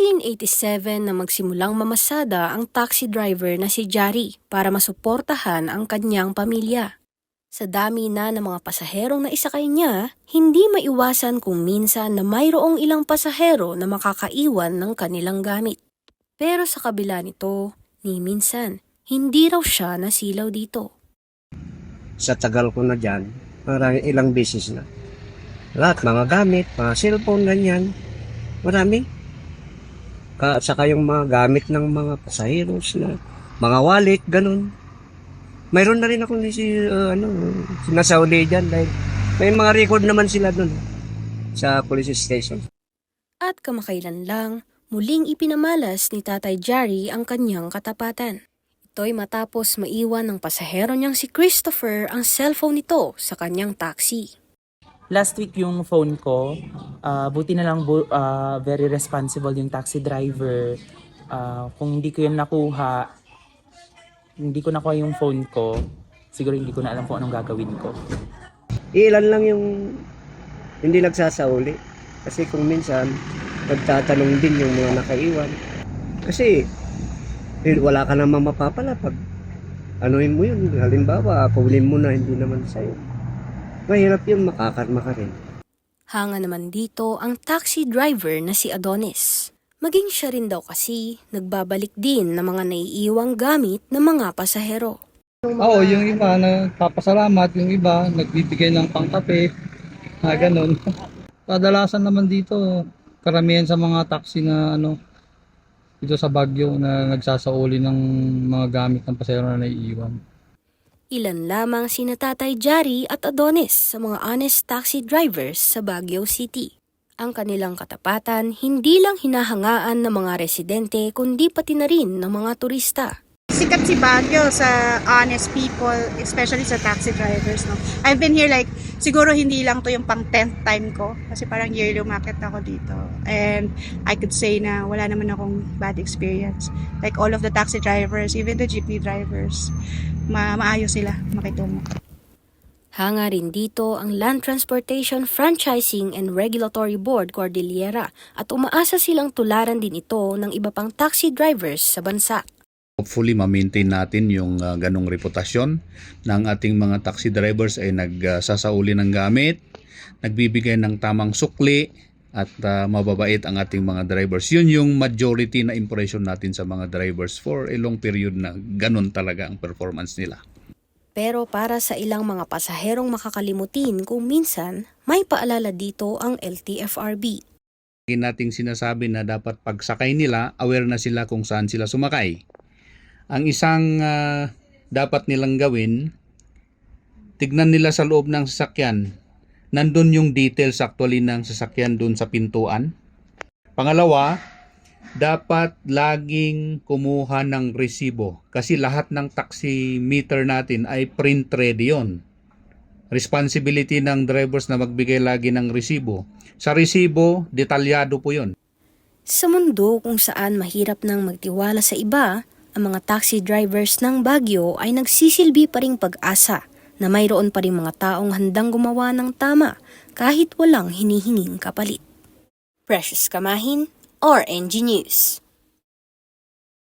1987 na magsimulang mamasada ang taxi driver na si Jari para masuportahan ang kanyang pamilya. Sa dami na ng mga pasaherong naisakay niya, hindi maiwasan kung minsan na mayroong ilang pasahero na makakaiwan ng kanilang gamit. Pero sa kabila nito, ni minsan, hindi raw siya nasilaw dito. sa tagal ko na dyan, marami ilang beses na. Lahat, mga gamit, mga cellphone, ganyan. Marami. Ka, saka yung mga gamit ng mga pasaheros na, mga wallet, ganun. Mayroon na rin ako ni si, uh, ano, sinasauli dyan dahil may mga record naman sila dun sa police station. At kamakailan lang, muling ipinamalas ni Tatay Jari ang kanyang katapatan. Ito'y matapos maiwan ng pasahero niyang si Christopher ang cellphone nito sa kanyang taxi. Last week yung phone ko, ah, buti na lang bu- ah, very responsible yung taxi driver. Ah, kung hindi ko yun nakuha, hindi ko nakuha yung phone ko, siguro hindi ko na alam kung anong gagawin ko. Ilan lang yung hindi nagsasauli. Kasi kung minsan, nagtatanong din yung mga nakaiwan. Kasi, eh, wala ka namang mapapala pag anuin mo yun. Halimbawa, pawilin mo na, hindi naman sa'yo. Mahirap yun, makakarma ka rin. Hanga naman dito ang taxi driver na si Adonis. Maging siya rin daw kasi nagbabalik din ng mga naiiwang gamit ng mga pasahero. Oo, yung iba nagpapasalamat, yung iba nagbibigay ng pangkape, na ganun. Kadalasan naman dito, karamihan sa mga taxi na ano, dito sa Baguio na nagsasauli ng mga gamit ng pasahero na naiiwan. Ilan lamang sina Tatay Jari at Adonis sa mga honest taxi drivers sa Baguio City. Ang kanilang katapatan hindi lang hinahangaan ng mga residente kundi pati na rin ng mga turista. sikat si Baguio sa honest people, especially sa taxi drivers. No? I've been here like, siguro hindi lang to yung pang 10th time ko. Kasi parang yearly umakit ako dito. And I could say na wala naman akong bad experience. Like all of the taxi drivers, even the jeepney drivers, ma maayos sila makitungo. Hanga rin dito ang Land Transportation Franchising and Regulatory Board Cordillera at umaasa silang tularan din ito ng iba pang taxi drivers sa bansa. Hopefully, ma-maintain natin yung uh, ganong reputasyon ng ating mga taxi drivers ay nagsasauli ng gamit, nagbibigay ng tamang sukli, at uh, mababait ang ating mga drivers. Yun yung majority na impression natin sa mga drivers for a long period na ganon talaga ang performance nila. Pero para sa ilang mga pasaherong makakalimutin kung minsan, may paalala dito ang LTFRB. Nating sinasabi na dapat pagsakay nila, aware na sila kung saan sila sumakay. Ang isang ah, dapat nilang gawin, tignan nila sa loob ng sasakyan. Nandun yung details actually ng sasakyan dun sa pintuan. Pangalawa, dapat laging kumuha ng resibo kasi lahat ng taxi meter natin ay print ready yon. Responsibility ng drivers na magbigay lagi ng resibo. Sa resibo, detalyado po yon. Sa mundo kung saan mahirap nang magtiwala sa iba, ang mga taxi drivers ng Baguio ay nagsisilbi pa ring pag-asa na mayroon pa ring mga taong handang gumawa ng tama kahit walang hinihinging kapalit. Precious Kamahin, RNG News.